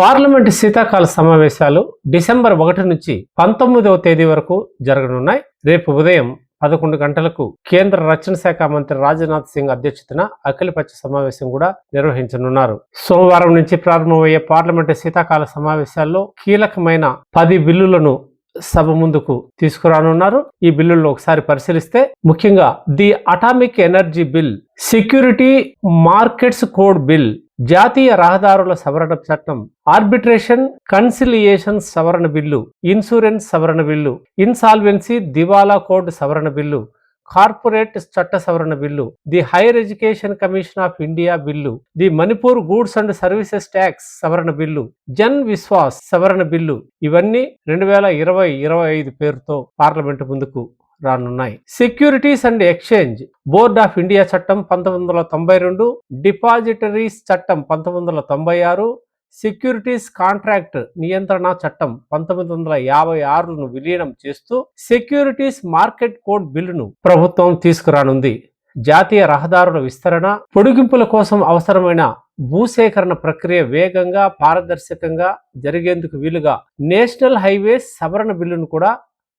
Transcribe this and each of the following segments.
Parliament శీతాకాల సమావేశాలు December ఒకటి నుంచి పంతొమ్మిదవ తేదీ వరకు జరగనున్నాయి. రేపు ఉదయం పదకొండు గంటలకు కేంద్ర రక్షణ శాఖ మంత్రి రాజ్నాథ్ సింగ్ అధ్యక్షతన అఖిలపక్ష సమావేశం కూడా నిర్వహించనున్నారు. సోమవారం నుంచి ప్రారంభమయ్యే పార్లమెంటు శీతాకాల సమావేశాల్లో కీలకమైన పది బిల్లులను సభ ముందుకు తీసుకురానున్నారు. ఈ బిల్లులను ఒకసారి పరిశీలిస్తే ముఖ్యంగా the atomic energy bill security markets code bill జాతీయ రహదారుల సవరణ చట్టం ఆర్బిట్రేషన్ కన్సిలియేషన్ సవరణ బిల్లు ఇన్సూరెన్స్ సవరణ బిల్లు ఇన్సాల్వెన్సీ దివాలా కోడ్ సవరణ బిల్లు కార్పొరేట్ చట్ట సవరణ bill the higher education commission of India bill the Manipur goods and services tax సవరణ బిల్లు జన్ విశ్వాస్ సవరణ బిల్లు. ఇవన్నీ రెండు వేల ఇరవై ఇరవై ఐదు పేరుతో పార్లమెంటు ముందుకు రానున్నాయి. Securities and exchange board of India చట్టం పంతొమ్మిది వందల తొంభై రెండు డిపాజిటరీస్ చట్టం పంతొమ్మిది వందల తొంభై ఆరు సెక్యూరిటీస్ కాంట్రాక్ట్ నియంత్రణ చట్టం పంతొమ్మిది వందల యాభై ఆరును విలీనం చేస్తూ సెక్యూరిటీస్ మార్కెట్ కోడ్ బిల్లును ప్రభుత్వం తీసుకురానుంది. జాతీయ రహదారుల విస్తరణ పొడిగింపుల కోసం అవసరమైన భూసేకరణ ప్రక్రియ వేగంగా పారదర్శకంగా జరిగేందుకు వీలుగా నేషనల్ హైవేస్ సవరణ బిల్లును కూడా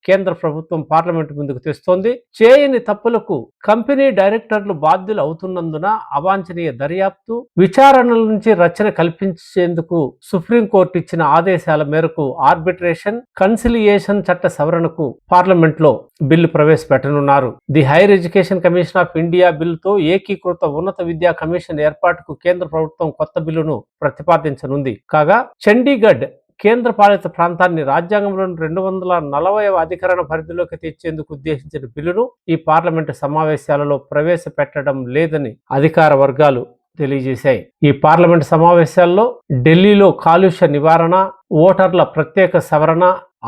కేంద్ర ప్రభుత్వం పార్లమెంటు ముందుకు తెస్తోంది. చేయని తప్పులకు కంపెనీ డైరెక్టర్లు బాధ్యులు అవుతున్నందున అవాంఛనీయ దర్యాప్తు విచారణల నుంచి రచన కల్పించేందుకు సుప్రీంకోర్టు ఇచ్చిన ఆదేశాల మేరకు ఆర్బిట్రేషన్ కన్సిలియేషన్ చట్ట సవరణకు పార్లమెంట్లో bill ప్రవేశపెట్టనున్నారు. The higher education commission of India బిల్లుతో ఏకీకృత ఉన్నత విద్యా కమిషన్ ఏర్పాటుకు కేంద్ర ప్రభుత్వం కొత్త బిల్లును ప్రతిపాదించనుంది. కాగా చండీగఢ్ కేంద్రపాలిత ప్రాంతాన్ని రాజ్యాంగంలోని రెండు వందల నలభైవ అధికరణ పరిధిలోకి తెచ్చేందుకు ఉద్దేశించిన బిల్లును ఈ పార్లమెంటు సమావేశాలలో ప్రవేశపెట్టడం లేదని అధికార వర్గాలు తెలియజేశాయి. ఈ పార్లమెంట్ సమావేశాల్లో ఢిల్లీలో కాలుష్య నివారణ ఓటర్ల ప్రత్యేక సవరణ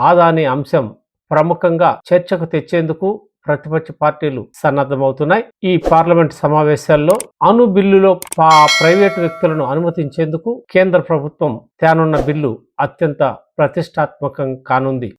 ఆదాని అంశం ప్రముఖంగా చర్చకు తెచ్చేందుకు ప్రతిపక్ష పార్టీలు సన్నద్ధమవుతున్నాయి. ఈ పార్లమెంట్ సమావేశాల్లో అణు బిల్లులో పా ప్రైవేటు వ్యక్తులను అనుమతించేందుకు కేంద్ర ప్రభుత్వం తేనున్న బిల్లు అత్యంత ప్రతిష్టాత్మకం కానుంది.